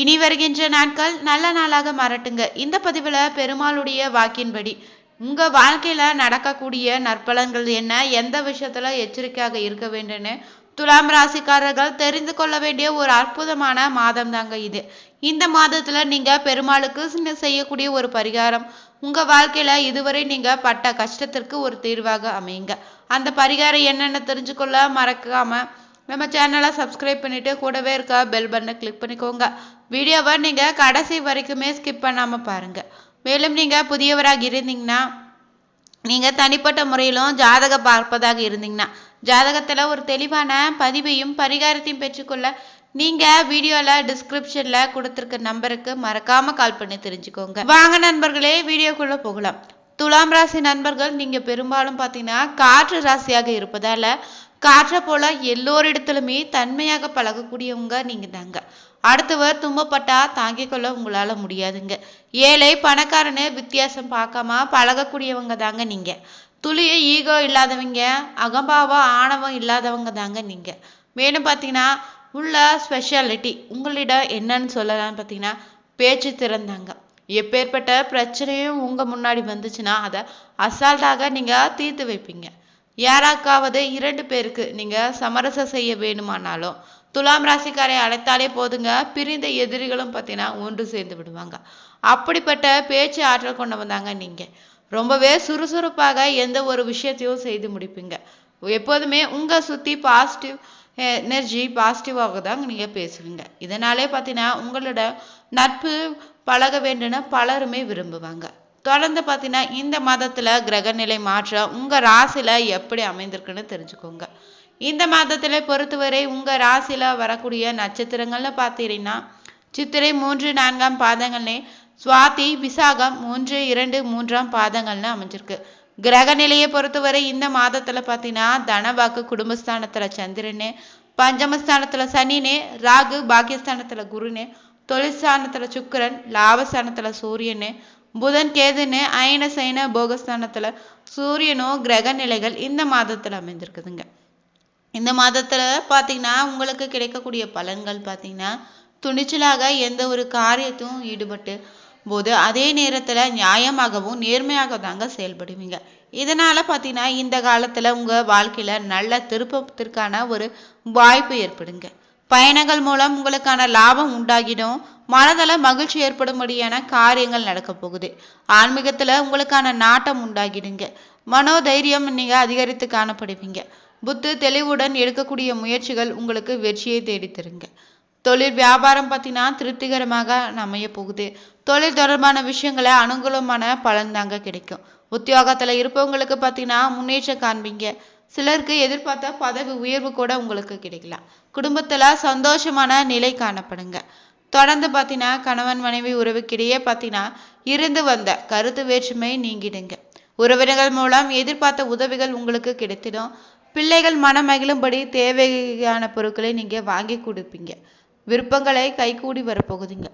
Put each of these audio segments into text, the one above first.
இனி வருகின்ற நாட்கள் நல்ல நாளாக மாறட்டுங்க. இந்த பதிவில் பெருமாளுடைய வாக்கின்படி உங்கள் வாழ்க்கையில் நடக்கக்கூடிய நற்பலன்கள் என்ன எந்த விஷயத்தில் எச்சரிக்கையாக இருக்க வேண்டும்னு துலாம் ராசிக்காரர்கள் தெரிந்து கொள்ள வேண்டிய ஒரு அற்புதமான மாதம் தாங்க இது. இந்த மாதத்தில் நீங்கள் பெருமாளுக்கு செய்யக்கூடிய ஒரு பரிகாரம் உங்கள் வாழ்க்கையில் இதுவரை நீங்கள் பட்ட கஷ்டத்திற்கு ஒரு தீர்வாக அமையுங்க. அந்த பரிகாரம் என்னென்னு தெரிஞ்சுக்கொள்ள மறக்காமல் நம்ம சேனலை சப்ஸ்கிரைப் பண்ணிவிட்டு கூடவே இருக்க பெல் பட்டனை கிளிக் பண்ணிக்கோங்க. வீடியோவை நீங்கள் கடைசி வரைக்குமே ஸ்கிப் பண்ணாமல் பாருங்கள் மேலும் நீங்கள் புதியவராக இருந்தீங்கன்னா நீங்கள் தனிப்பட்ட முறையிலும் ஜாதகம் பார்ப்பதாக இருந்தீங்கன்னா ஜாதகத்தில் ஒரு தெளிவான பதிவையும் பரிகாரத்தையும் பெற்றுக்கொள்ள நீங்கள் வீடியோவில் டிஸ்கிரிப்ஷனில் கொடுத்துருக்க நம்பருக்கு மறக்காமல் கால் பண்ணி தெரிஞ்சுக்கோங்க. வாங்க நண்பர்களே வீடியோக்குள்ளே போகலாம். துலாம் ராசி நண்பர்கள் நீங்கள் பெரும்பாலும் பார்த்தீங்கன்னா காற்று ராசியாக இருப்பதால் காற்றை போல எல்லோரிடத்திலுமே தன்மையாக பழகக்கூடியவங்க நீங்கள் தாங்க அடுத்தவர் துன்பப்பட்டா தாங்கிக் கொள்ள உங்களால முடியாதுங்க. ஏழை பணக்காரனு வித்தியாசம் பார்க்காம பழகக்கூடியவங்க தாங்க நீங்க. துளிய ஈகோ இல்லாதவங்க அகம்பாவம் ஆணவம் இல்லாதவங்க தாங்க நீங்க. மேலும் பார்த்தீங்கன்னா உள்ள ஸ்பெஷாலிட்டி உங்களிடம் என்னன்னு சொல்லலாம்னு பார்த்தீங்கன்னா பேச்சு திறந்தாங்க எப்பேற்பட்ட பிரச்சனையும் உங்க முன்னாடி வந்துச்சுன்னா அதை அசால்ட்டாக நீங்க தீர்த்து வைப்பீங்க. யாராக்காவது இரண்டு பேருக்கு நீங்க சமரசம் செய்ய வேணுமானாலும் துலாம் ராசிக்காரை அழைத்தாலே போதுங்க. பிரிந்த எதிரிகளும் பார்த்தீங்கன்னா ஒன்று சேர்ந்து விடுவாங்க. அப்படிப்பட்ட பேச்சு ஆற்றல் கொண்டு வந்தாங்க நீங்க. ரொம்பவே சுறுசுறுப்பாக எந்த ஒரு விஷயத்தையும் செய்து முடிப்பீங்க. எப்போதுமே உங்க சுத்தி பாசிட்டிவ் எனர்ஜி பாசிட்டிவாக தான் நீங்கள் பேசுவீங்க. இதனாலே பார்த்தீங்கன்னா உங்களோட நட்பு பழக வேண்டும்னு பலருமே விரும்புவாங்க. தொடர்ந்து பார்த்தீங்கன்னா இந்த மாதத்தில் கிரகநிலை மாற்றம் உங்கள் ராசியில் எப்படி அமைந்திருக்குன்னு தெரிஞ்சுக்கோங்க. இந்த மாதத்தில் பொறுத்தவரை உங்கள் ராசியில் வரக்கூடிய நட்சத்திரங்கள்னு பார்த்தீங்கன்னா சித்திரை மூன்று நான்காம் பாதங்கள்னே சுவாதி விசாகம் மூன்று இரண்டு மூன்றாம் பாதங்கள்னு அமைஞ்சிருக்கு. கிரக நிலையை பொறுத்தவரை இந்த மாதத்துல பார்த்தீங்கன்னா தனவாக்கு குடும்பஸ்தானத்துல சந்திரனு பஞ்சமஸ்தானத்தில் சனினே ராகு பாக்கியஸ்தானத்தில் குருனே தொழிற்சானத்தில் சுக்கரன் லாபஸ்தானத்தில் சூரியனு புதன் கேதுன்னு அயன சைன போகஸ்தானத்துல சூரியனோ கிரக நிலைகள் இந்த மாதத்துல அமைந்திருக்குதுங்க. இந்த மாதத்துல பாத்தீங்கன்னா உங்களுக்கு கிடைக்கக்கூடிய பலன்கள் பாத்தீங்கன்னா துணிச்சலாக எந்த ஒரு காரியத்தையும் ஈடுபட்டு போது அதே நேரத்துல நியாயமாகவும் நேர்மையாக தாங்க செயல்படுவீங்க. இதனால பாத்தீங்கன்னா இந்த காலத்துல உங்க வாழ்க்கையில நல்ல திருப்பத்திற்கான ஒரு வாய்ப்பு ஏற்படுங்க. பயணங்கள் மூலம் உங்களுக்கான லாபம் உண்டாகிடும். மனதில் மகிழ்ச்சி ஏற்படும்படியான காரியங்கள் நடக்க போகுது. ஆன்மீகத்துல உங்களுக்கான நாட்டம் உண்டாகிடுங்க. மனோதைரியம் நீங்க அதிகரித்து காணப்படுவீங்க. புத்து தெளிவுடன் எடுக்கக்கூடிய முயற்சிகள் உங்களுக்கு வெற்றியை தேடி தருங்க. தொழில் வியாபாரம் பார்த்தீங்கன்னா திருப்திகரமாக அமைய போகுது. தொழில் தொடர்பான விஷயங்களை அனுகூலமான பலன் தாங்க கிடைக்கும். உத்தியோகத்துல இருப்பவங்களுக்கு பார்த்தீங்கன்னா முன்னேற்றம் காண்பீங்க. சிலருக்கு எதிர்பார்த்த பதவி உயர்வு கூட உங்களுக்கு கிடைக்கலாம் குடும்பத்துல சந்தோஷமான நிலை காணப்படுங்க. தொடர்ந்து பார்த்தீங்கன்னா கணவன் மனைவி உறவுக்கிடையே பார்த்தீங்கன்னா இருந்து வந்த கருத்து வேற்றுமை நீங்கிடுங்க. உறவினர்கள் மூலம் எதிர்பார்த்த உதவிகள் உங்களுக்கு கிடைத்திடும். பிள்ளைகள் மனம் மகிழும்படி தேவையான பொருட்களை நீங்க வாங்கி கொடுப்பீங்க. விருப்பங்களை கைகூடி வரப்போகுதுங்க.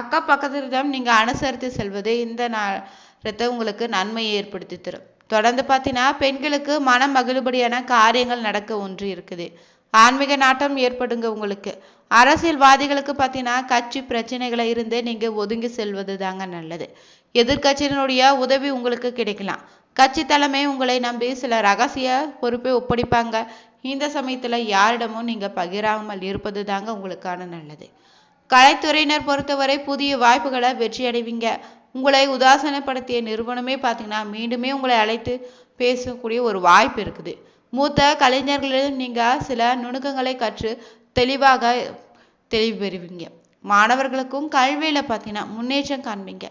அக்கா பக்கத்திடம் நீங்க அனுசரித்து செல்வது இந்த நேரத்தை உங்களுக்கு நன்மையை ஏற்படுத்தி தரும். தொடர்ந்து பார்த்தீங்கன்னா பெண்களுக்கு மனம் மகிழுபடியான காரியங்கள் நடக்க ஒன்று இருக்குது. ஆன்மீக நாட்டம் ஏற்படுங்க உங்களுக்கு. அரசியல்வாதிகளுக்கு பார்த்தீங்கன்னா கட்சி பிரச்சனைகளை இருந்து நீங்கள் ஒதுங்கி செல்வது தாங்க நல்லது. எதிர்கட்சியினுடைய உதவி உங்களுக்கு கிடைக்கலாம். கட்சி தலைமை உங்களை நம்பி சில ரகசிய பொறுப்பை ஒப்படைப்பாங்க. இந்த சமயத்தில் யாரிடமும் நீங்கள் பகிராமல் இருப்பது தாங்க உங்களுக்கான நல்லது. கலைத்துறையினர் பொறுத்தவரை புதிய வாய்ப்புகளை வெற்றி அடைவீங்க உங்களை உதாசனப்படுத்திய நிறுவனமே பார்த்தீங்கன்னா மீண்டுமே உங்களை அழைத்து பேசக்கூடிய ஒரு வாய்ப்பு இருக்குது. மூத்த கலைஞர்களிடம் நீங்க சில நுணுக்கங்களை கற்று தெளிவாக தெளிவு பெறுவீங்க. மாணவர்களுக்கும் கல்வியில பார்த்தீங்கன்னா முன்னேற்றம் காண்பீங்க.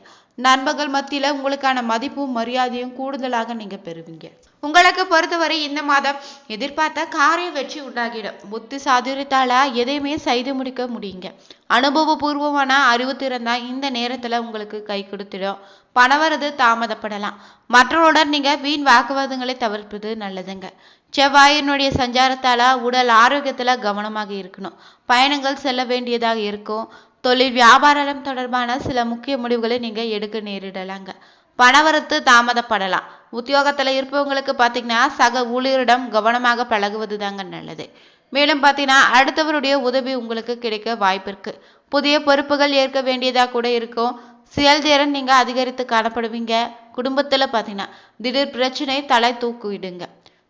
நண்பர்கள் மத்தியில உங்களுக்கான மதிப்பும் மரியாதையும் கூடுதலாக நீங்க பெறுவீங்க. உங்களுக்கு பொறுத்தவரை இந்த மாதம் எதிர்பார்த்த காரிய வெற்றி உண்டாகிடும். புத்தி சாதுரித்தால எதையுமே செய்து முடிக்க முடியுங்க. அனுபவபூர்வமான அறிவு திறந்தா இந்த நேரத்துல உங்களுக்கு கை கொடுத்துடும். பணவரது தாமதப்படலாம். மற்றவருடன் நீங்க வீண் வாக்குவாதங்களை தவிர்ப்பது நல்லதுங்க. செவ்வாயினுடைய சஞ்சாரத்தால உடல் ஆரோக்கியத்துல கவனமாக இருக்கணும். பயணங்கள் செல்ல வேண்டியதாக இருக்கும். தொழில் வியாபாரம் தொடர்பான சில முக்கிய முடிவுகளை நீங்கள் எடுக்க நேரிடலாங்க. பணவரத்து தாமதப்படலாம். உத்தியோகத்துல இருப்பவங்களுக்கு பார்த்தீங்கன்னா சக ஊழியரிடம் கவனமாக பழகுவது தாங்க நல்லது. மேலும் பார்த்தீங்கன்னா அடுத்தவருடைய உதவி உங்களுக்கு கிடைக்க வாய்ப்பு இருக்கு புதிய பொறுப்புகள் ஏற்க வேண்டியதாக கூட இருக்கும். செயல்திறன் நீங்கள் அதிகரித்து காணப்படுவீங்க. குடும்பத்தில் பார்த்தீங்கன்னா திடீர் பிரச்சனை தலை தூக்கிவிடுங்க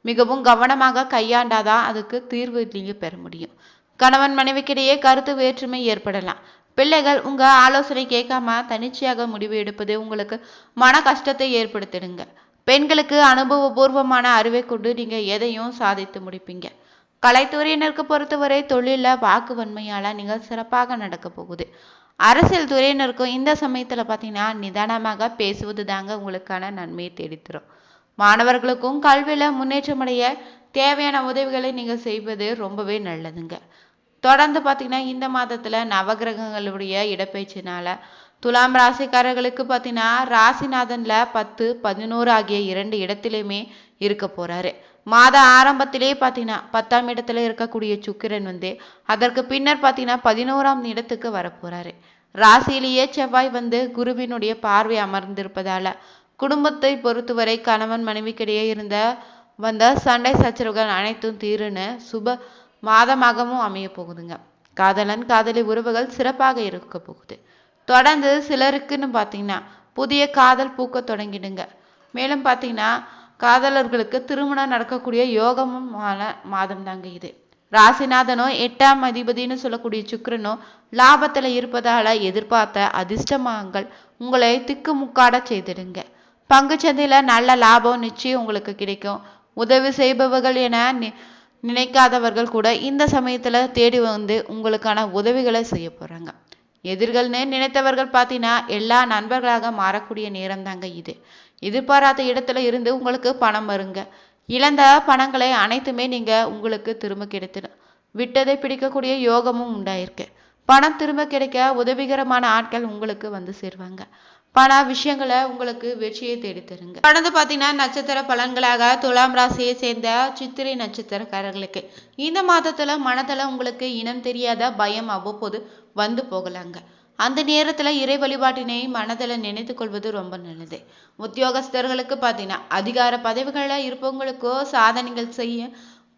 மிகவும் கவனமாக கையாண்டாதான் அதுக்கு தீர்வு நீங்கள் பெற முடியும். கணவன் மனைவிக்கிடையே கருத்து வேற்றுமை ஏற்படலாம். பிள்ளைகள் உங்கள் ஆலோசனை கேட்காம தனிச்சையாக முடிவு எடுப்பது உங்களுக்கு மன கஷ்டத்தை ஏற்படுத்திடுங்க. பெண்களுக்கு அனுபவபூர்வமான அறிவை கொண்டு நீங்கள் எதையும் சாதித்து முடிப்பீங்க. கலைத்துறையினருக்கு பொறுத்தவரை தொழிலில் வாக்கு வன்மையால நீங்கள் சிறப்பாக நடக்க போகுது. அரசியல் துறையினருக்கும் இந்த சமயத்துல பார்த்தீங்கன்னா நிதானமாக பேசுவது தாங்க உங்களுக்கான நன்மையை தேடித்தரும். மாணவர்களுக்கும் கல்வியில முன்னேற்றமடைய தேவையான உதவிகளை நீங்கள் செய்வது ரொம்பவே நல்லதுங்க. தொடர்ந்து பார்த்தீங்கன்னா இந்த மாதத்துல நவகிரகங்களுடைய இடப்பெயர்ச்சினால துலாம் ராசிக்காரர்களுக்கு பார்த்தீங்கன்னா ராசிநாதன்ல பத்து பதினோரு ஆகிய இரண்டு இடத்திலையுமே இருக்க போறாரு. மாத ஆரம்பத்திலே பார்த்தீங்கன்னா பத்தாம் இடத்துல இருக்கக்கூடிய சுக்கிரன் வந்து அதற்கு பின்னர் பார்த்தீங்கன்னா பதினோராம் இடத்துக்கு வரப்போகிறாரு ராசியிலேயே செவ்வாய் வந்து குருவினுடைய பார்வை அமர்ந்திருப்பதால குடும்பத்தை பொறுத்தவரை கணவன் மனைவிக்கிடையே இருந்த வந்த சண்டை சச்சரவுகள் அனைத்தும் தீருன்னு சுப மாதமாகவும் அமைய போகுதுங்க. காதலன் காதலி உறவுகள் சிறப்பாக இருக்க போகுது. தொடர்ந்து சிலருக்குன்னு பார்த்தீங்கன்னா புதிய காதல் பூக்க தொடங்கிடுங்க. மேலும் பார்த்தீங்கன்னா காதலர்களுக்கு திருமணம் நடக்கக்கூடிய யோகமான மாதம் தாங்க இது. ராசிநாதனோ எட்டாம் அதிபதினு சொல்லக்கூடிய சுக்கிரனோ லாபத்துல இருப்பதால எதிர்பார்த்த அதிர்ஷ்டமாங்கள் உங்களை திக்குமுக்காட செய்திடுங்க. பங்குச்சந்தையில நல்ல லாபம் நிச்சயம் உங்களுக்கு கிடைக்கும். உதவி செய்பவர்கள் என நினைக்காதவர்கள் கூட இந்த சமயத்துல தேடி வந்து உங்களுக்கான உதவிகளை செய்ய போறாங்க. எதிர்கள்னு நினைத்தவர்கள் பார்த்தீங்கன்னா எல்லா நண்பர்களாக மாறக்கூடிய நேரம் தாங்க இது. எதிர்பாராத இடத்துல இருந்து உங்களுக்கு பணம் வருங்க. இழந்த பணங்களை அனைத்துமே நீங்க உங்களுக்கு திரும்ப கிடைத்திடும் விட்டதை பிடிக்கக்கூடிய யோகமும் உண்டாயிருக்கு. பணம் திரும்ப கிடைக்க உதவிகரமான ஆட்கள் உங்களுக்கு வந்து சேருவாங்க. பண விஷயங்களை உங்களுக்கு வெற்றியை தேடித்தருங்க. தொடர்ந்து பார்த்தீங்கன்னா நட்சத்திர பலன்களாக துலாம் ராசியை சேர்ந்த சித்திரை நட்சத்திரக்காரர்களுக்கு. இந்த மாதத்துல மனதில் உங்களுக்கு இனம் தெரியாத பயம் அவ்வப்போது வந்து போகலாங்க. அந்த நேரத்துல இறை வழிபாட்டினை மனதில் நினைத்து கொள்வது ரொம்ப நல்லது. உத்தியோகஸ்தர்களுக்கு பார்த்தீங்கன்னா அதிகார பதவிகளில் இருப்பவங்களுக்கோ சாதனைகள் செய்ய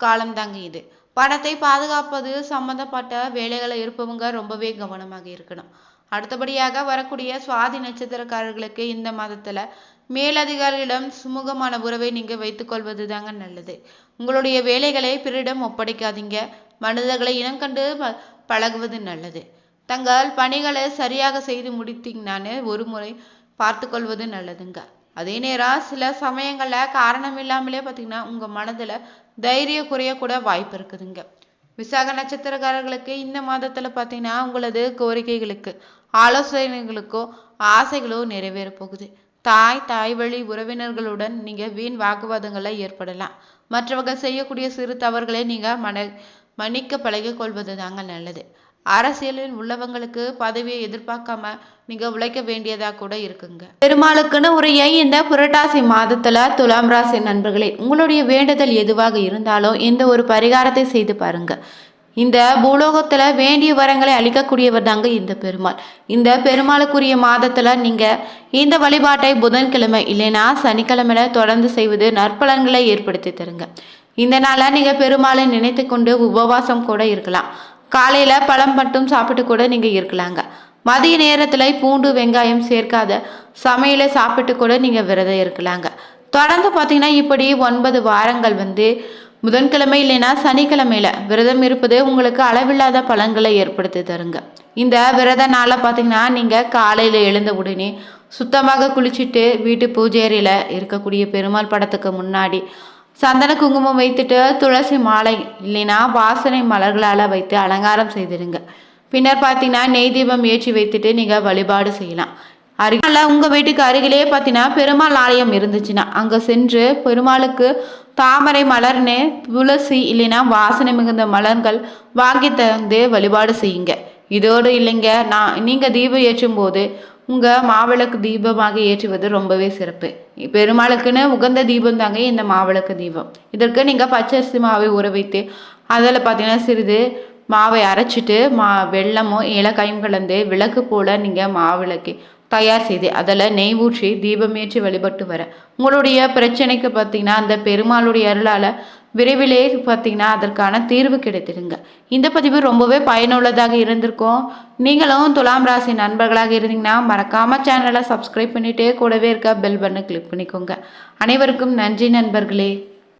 காலம்தாங்க இது பணத்தை பாதுகாப்பது சம்பந்தப்பட்ட வேலைகளை இருப்பவங்க ரொம்பவே கவனமாக இருக்கணும். அடுத்தபடியாக வரக்கூடிய சுவாதி நட்சத்திரக்காரர்களுக்கு இந்த மாதத்துல மேலதிகாரிகளிடம் சுமூகமான உறவை நீங்க வைத்துக்கொள்வது தாங்க நல்லது. உங்களுடைய வேலைகளை பிறரிடம் ஒப்படைக்காதீங்க. மனிதர்களை இனம் கண்டு ப- பழகுவது நல்லது. தங்கள் பணிகளை சரியாக செய்து முடித்தீங்கன்னான்னு ஒரு முறை பார்த்து கொள்வது நல்லதுங்க. அதே நேரம் சில சமயங்கள்ல காரணம் இல்லாமலே பார்த்தீங்கன்னா உங்க மனதுல தைரிய குறைய கூட வாய்ப்பு இருக்குதுங்க. விசாக நட்சத்திரக்காரர்களுக்கு இந்த மாதத்துல பார்த்தீங்கன்னா உங்களது கோரிக்கைகளுக்கு ஆலோசனைகளுக்கோ ஆசைகளோ நிறைவேற போகுது தாய் தாய் வழி உறவினர்களுடன் நீங்க வீண் வாக்குவாதங்களை ஏற்படலாம். மற்றவர்கள் செய்யக்கூடிய சிறு தவறுகளை நீங்க மன மன்னிக்க பழகி கொள்வது தாங்க நல்லது. அரசியலில் உள்ளவங்களுக்கு பதவியை எதிர்பார்க்காம நீங்க உழைக்க வேண்டியதா கூட இருக்குங்க. பெருமாளுக்குன்னு உரிய இந்த புரட்டாசி மாதத்துல துலாம் ராசி நண்பர்களே உங்களுடைய வேண்டுதல் எதுவாக இருந்தாலும் இந்த ஒரு பரிகாரத்தை செய்து பாருங்க. இந்த பூலோகத்தில் வேண்டிய வரங்களை அளிக்கக்கூடியவர் தாங்க இந்த பெருமாள். இந்த பெருமாளுக்குரிய மாதத்தில் நீங்கள் இந்த வழிபாட்டை புதன்கிழமை இல்லைன்னா சனிக்கிழமையில தொடர்ந்து செய்வது நற்பலன்களை ஏற்படுத்தி தருங்க. இந்த நாள நீங்கள் பெருமாளை நினைத்து கொண்டு உபவாசம் கூட இருக்கலாம். காலையில் பழம் மட்டும் சாப்பிட்டு கூட நீங்கள் இருக்கலாங்க. மதிய நேரத்தில் பூண்டு வெங்காயம் சேர்க்காத சமையலை சாப்பிட்டு கூட நீங்கள் விரதம் இருக்கலாங்க. தொடர்ந்து பார்த்தீங்கன்னா இப்படி ஒன்பது வாரங்கள் வந்து புதன்கிழமை இல்லைன்னா சனிக்கிழமையில விரதம் இருப்பது உங்களுக்கு அளவில்லாத பலன்களை ஏற்படுத்தி தருங்க. இந்த விரத நாளை பார்த்தீங்கன்னா நீங்கள் காலையில் எழுந்த உடனே சுத்தமாக குளிச்சுட்டு வீட்டு பூஜேரியில் இருக்கக்கூடிய பெருமாள் படத்துக்கு முன்னாடி சந்தன குங்குமம் வைத்துட்டு துளசி மாலை இல்லைன்னா வாசனை மலர்களால் வைத்து அலங்காரம் செய்திடுங்க. பின்னர் பார்த்தீங்கன்னா நெய் தீபம் ஏற்றி வைத்துட்டு நீங்கள் வழிபாடு செய்யலாம். அருகில் உங்கள் வீட்டுக்கு அருகிலே பார்த்தீங்கன்னா பெருமாள் ஆலயம் இருந்துச்சுன்னா அங்கே சென்று பெருமாளுக்கு தாமரை மலர்னு துளசி இல்லைன்னா வாசனை மிகுந்த மலர்கள் வாங்கி தந்து வழிபாடு செய்யுங்க. இதோடு இல்லைங்க நான் நீங்கள் தீபம் ஏற்றும் போது உங்கள் மாவிளக்கு தீபமாக ஏற்றுவது ரொம்பவே சிறப்பு. பெருமாளுக்குன்னு உகந்த தீபம் தாங்க இந்த மாவிளக்கு தீபம். இதற்கு நீங்கள் பச்சரிசி மாவை ஊற வைத்து அதில் பார்த்தீங்கன்னா சிறிது மாவை அரைச்சிட்டு மா வெள்ளமும் ஏலக்காயும் கலந்து விளக்கு போல் நீங்கள் மாவிளக்கு தயார் செய்து அதில் நெய் ஊற்றி தீபமேற்றி வழிபட்டு வர. உங்களுடைய பிரச்சனைக்கு பார்த்தீங்கன்னா அந்த பெருமாளுடைய அருளால் விரைவிலே பார்த்தீங்கன்னா அதற்கான தீர்வு கிடைத்திடுங்க. இந்த பதிவு ரொம்பவே பயனுள்ளதாக இருந்திருக்கும். நீங்களும் துலாம் ராசி நண்பர்களாக இருந்தீங்கன்னா மறக்காம சேனலை சப்ஸ்கிரைப் பண்ணிகிட்டே கூடவே இருக்க பெல் பண்ணு கிளிக் பண்ணிக்கோங்க. அனைவருக்கும் நன்றி நண்பர்களே.